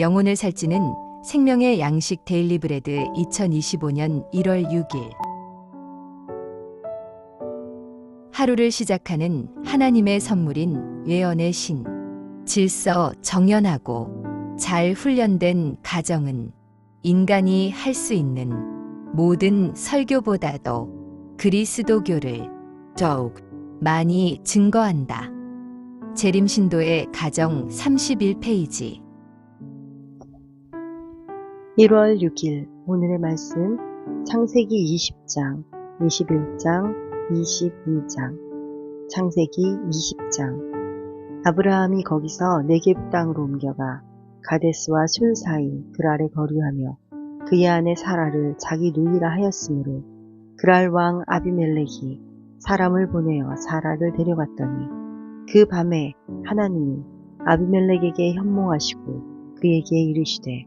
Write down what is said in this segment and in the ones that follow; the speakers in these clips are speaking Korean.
영혼을 살찌는 생명의 양식 데일리 브레드 2025년 1월 6일 하루를 시작하는 하나님의 선물인 외연의 신 질서 정연하고 잘 훈련된 가정은 인간이 할 수 있는 모든 설교보다도 그리스도교를 더욱 많이 증거한다. 재림신도의 가정 31페이지 1월 6일 오늘의 말씀 창세기 20장, 21장, 22장. 창세기 20장. 아브라함이 거기서 네겝 땅으로 옮겨가 가데스와 술 사이 그랄에 거류하며 그의 아내 사라를 자기 누이라 하였으므로 그랄 왕 아비멜렉이 사람을 보내어 사라를 데려갔더니 그 밤에 하나님이 아비멜렉에게 현몽하시고 그에게 이르시되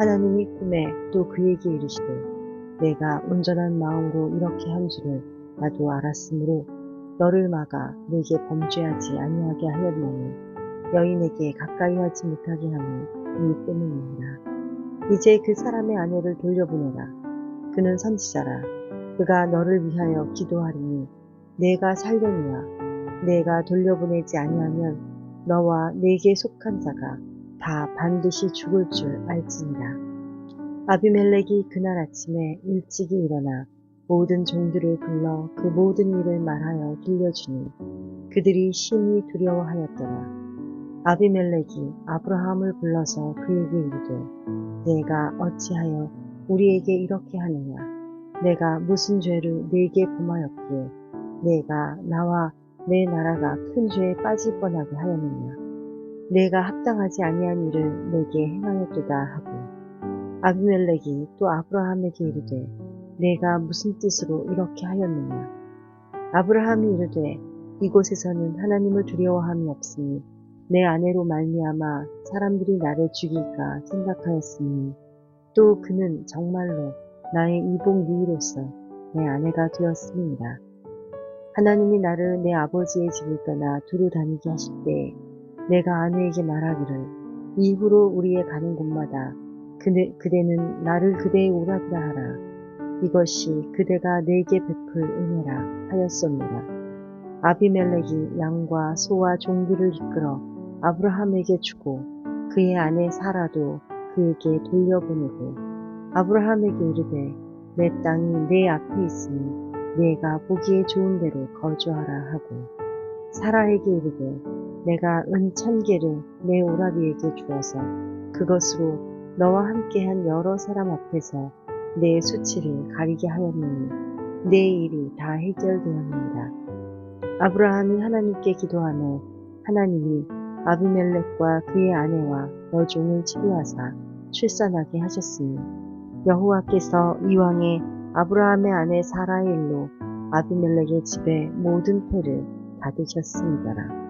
하나님이 꿈에 또 그에게 이르시되 내가 온전한 마음으로 이렇게 한 줄을 나도 알았으므로 너를 막아 내게 범죄하지 아니하게 하였나니 여인에게 가까이 하지 못하게 하니 이 때문이니라. 이제 그 사람의 아내를 돌려보내라. 그는 선지자라. 그가 너를 위하여 기도하리니 내가 살려니와 내가 돌려보내지 아니하면 너와 내게 속한 자가 다 반드시 죽을 줄 알지니라. 아비멜렉이 그날 아침에 일찍이 일어나 모든 종들을 불러 그 모든 일을 말하여 들려주니 그들이 심히 두려워하였더라. 아비멜렉이 아브라함을 불러서 그에게 이르되 내가 어찌하여 우리에게 이렇게 하느냐 내가 무슨 죄를 네게 범하였기에 내가 나와 내 나라가 큰 죄에 빠질 뻔하게 하였느냐 내가 합당하지 아니한 일을 내게 행하였도다 하고 아비멜렉이 또 아브라함에게 이르되 내가 무슨 뜻으로 이렇게 하였느냐 아브라함이 이르되 이곳에서는 하나님을 두려워함이 없으니 내 아내로 말미암아 사람들이 나를 죽일까 생각하였으니 또 그는 정말로 나의 이복 누이로서 내 아내가 되었습니다. 하나님이 나를 내 아버지의 집을 떠나 두루 다니게 하실 때 내가 아내에게 말하기를 이후로 우리의 가는 곳마다 그대, 그대는 나를 그대의 오라비라 하라. 이것이 그대가 내게 베풀 은혜라 하였습니다. 아비멜렉이 양과 소와 종들을 이끌어 아브라함에게 주고 그의 아내 사라도 그에게 돌려보내고 아브라함에게 이르되 내 땅이 내 앞에 있으니 내가 보기에 좋은 대로 거주하라 하고 사라에게 이르되 내가 은 천 개를 내 오라비에게 주어서 그것으로 너와 함께한 여러 사람 앞에서 내 수치를 가리게 하였느니 내 일이 다 해결되었느니라. 아브라함이 하나님께 기도하며 하나님이 아비멜렉과 그의 아내와 여종을 치료하사 출산하게 하셨으니 여호와께서 이왕에 아브라함의 아내 사라의 일로 아비멜렉의 집에 모든 패를 받으셨습니다라.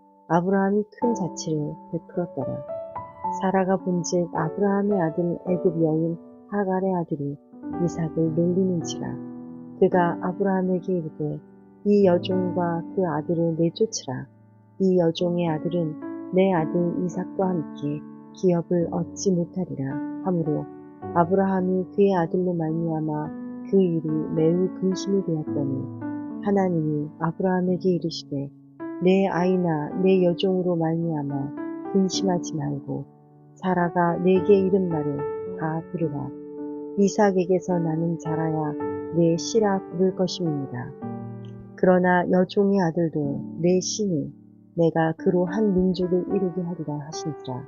아브라함이 큰 자치를 베풀었더라. 사라가 본즉 아브라함의 아들 애굽 여인 하갈의 아들이 이삭을 놀리는지라. 그가 아브라함에게 이르되 이 여종과 그 아들을 내쫓으라. 이 여종의 아들은 내 아들 이삭과 함께 기업을 얻지 못하리라. 하므로 아브라함이 그의 아들로 말미암아 그 일이 매우 근심이 되었더니 하나님이 아브라함에게 이르시되 내 아이나 내 여종으로 말미암아 근심하지 말고 사라가 내게 이른 말을 다 들으라. 이삭에게서 나는 자라야 내 씨라 부를 것임이니라 그러나 여종의 아들도 내 씨니 내가 그로 한 민족을 이루게 하리라 하신지라.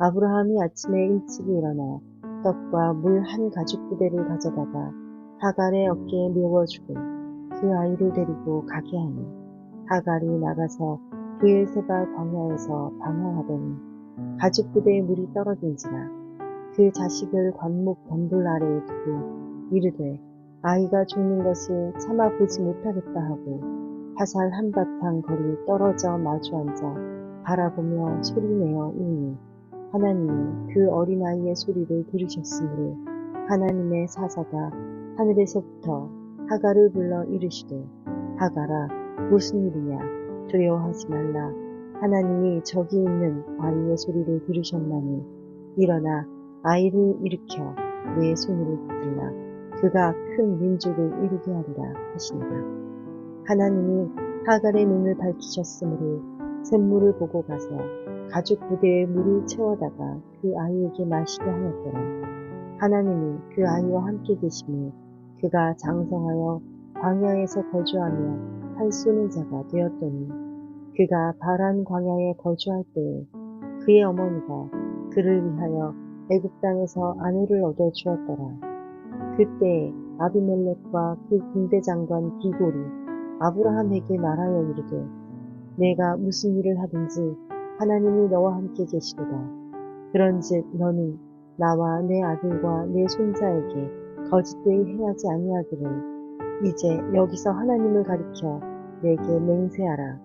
아브라함이 아침에 일찍 일어나 떡과 물 한 가죽 부대를 가져다가 하갈의 어깨에 메워주고 그 아이를 데리고 가게 하니 하갈이 나가서 부엘세바 광야에서 방황하더니 가죽 부대에 물이 떨어진지라 그 자식을 관목 덤불 아래에 두고 이르되 아이가 죽는 것을 참아 보지 못하겠다 하고 화살 한바탕 거리 떨어져 마주 앉아 바라보며 소리내어 우니 하나님이 그 어린아이의 소리를 들으셨으므로 하나님의 사사가 하늘에서부터 하갈을 불러 이르시되 하갈아 무슨 일이냐 두려워하지 말라. 하나님이 저기 있는 아이의 소리를 들으셨나니 일어나 아이를 일으켜 내 손으로 붙들라. 그가 큰 민족을 이루게 하리라 하시니라 하나님이 하갈의 눈을 밝히셨으므로 샘물을 보고 가서 가죽 부대에 물을 채워다가 그 아이에게 마시게 하였더라. 하나님이 그 아이와 함께 계심에 그가 장성하여 광야에서 거주하며 할 쏘는 자가 되었더니 그가 바란 광야에 거주할 때에 그의 어머니가 그를 위하여 애굽 땅에서 아내를 얻어 주었더라. 그때 아비멜렉과 그 군대 장관 비골이 아브라함에게 말하여 이르되 내가 무슨 일을 하든지 하나님이 너와 함께 계시도다. 그런즉 너는 나와 내 아들과 내 손자에게 거짓되이 행하지 아니하기를 이제 여기서 하나님을 가리켜 내게 맹세하라.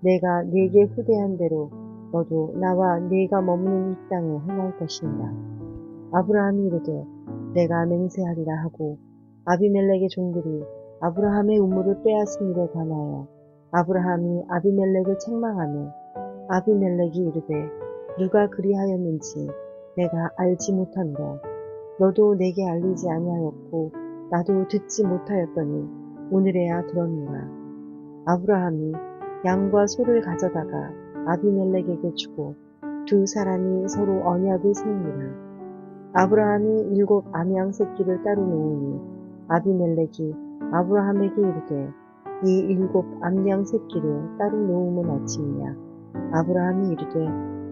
내가 네게 후대한 대로 너도 나와 네가 머무는 이 땅에 행할 것이니라. 아브라함이 이르되 내가 맹세하리라 하고 아비멜렉의 종들이 아브라함의 우물을 빼앗은 일에 관하여 아브라함이 아비멜렉을 책망하며 아비멜렉이 이르되 누가 그리하였는지 내가 알지 못한다. 너도 내게 알리지 아니하였고 나도 듣지 못하였더니 오늘에야 들었노라. 아브라함이 양과 소를 가져다가 아비멜렉에게 주고 두 사람이 서로 언약을 세우니라. 아브라함이 일곱 암양 새끼를 따로 놓으니 아비멜렉이 아브라함에게 이르되 이 일곱 암양 새끼를 따로 놓으면 어찌냐. 아브라함이 이르되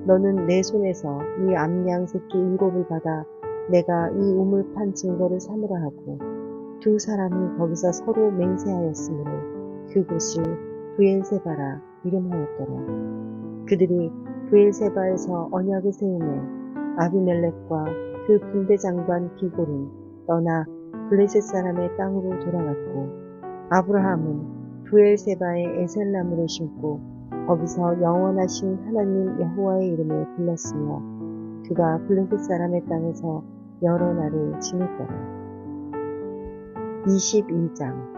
너는 내 손에서 이 암양 새끼 일곱을 받아 내가 이 우물판 증거를 삼으라 하고 두 사람이 거기서 서로 맹세하였으므로 그곳이 부엘세바라 이름하였더라. 그들이 부엘세바에서 언약을 세우매 아비멜렉과 그 군대 장관 비골은 떠나 블레셋 사람의 땅으로 돌아갔고 아브라함은 부엘세바에 에셀나무를 심고 거기서 영원하신 하나님 여호와의 이름을 불렀으며 그가 블레셋 사람의 땅에서 여러 날을 지냈더라. 22장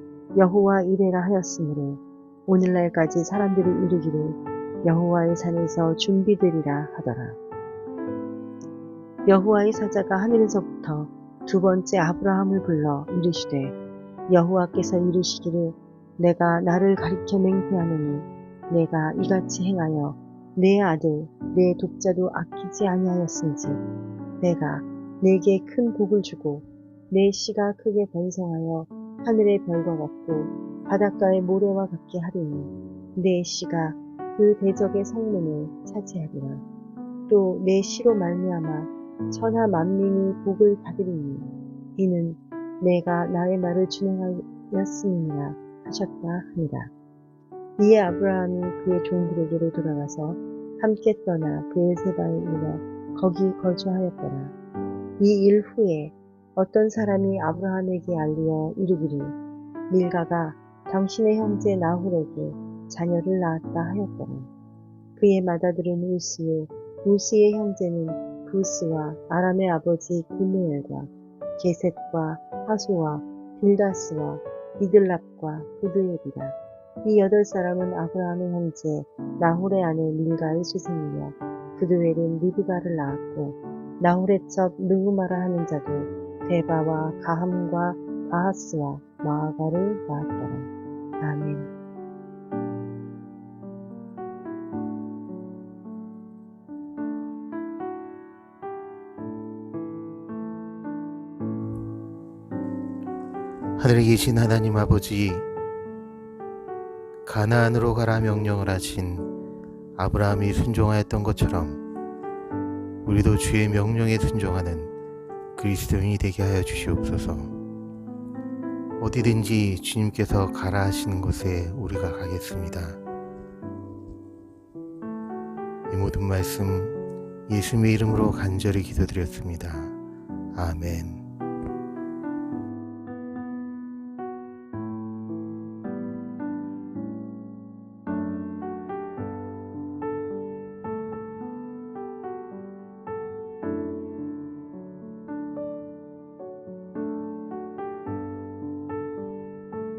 여호와 이레라 하였으므로 오늘날까지 사람들이 이르기를 여호와의 산에서 준비되리라 하더라. 여호와의 사자가 하늘에서부터 두 번째 아브라함을 불러 이르시되 여호와께서 이르시기를 내가 나를 가리켜 맹세하노니 내가 이같이 행하여 내 아들 내 독자도 아끼지 아니하였은즉 내가 내게 큰 복을 주고 내 씨가 크게 번성하여 하늘의 별과 같고 바닷가의 모래와 같게 하리니 내 씨가 그 대적의 성문을 차지하리라 또 내 씨로 말미암아 천하 만민이 복을 받으리니 이는 내가 나의 말을 준행하였음이니라 하셨다 하니라. 이에 아브라함이 그의 종들에게로 돌아가서 함께 떠나 베엘세바에 이르러 거기 거주하였더라. 이 일 후에 어떤 사람이 아브라함에게 알리어 이르기를 밀가가 당신의 형제 나홀에게 자녀를 낳았다 하였더라. 그의 맏아들은 우스요 우스의 형제는 부스와 아람의 아버지 구무엘과 게셋과 하소와 빌다스와 이들랍과 부드엘이라. 이 여덟 사람은 아브라함의 형제 나홀의 아내 밀가의 수생이며 부드엘은 리브가를 낳았고 나홀의 첩 느우마라 하는 자도 데바와 가함과 바하스와 마아가를 낳았더라. 아멘. 하늘에 계신 하나님 아버지, 가나안으로 가라 명령을 하신 아브라함이 순종하였던 것처럼 우리도 주의 명령에 순종하는 그리스도인이 되게 하여 주시옵소서. 어디든지 주님께서 가라 하시는 곳에 우리가 가겠습니다. 이 모든 말씀 예수님의 이름으로 간절히 기도드렸습니다. 아멘.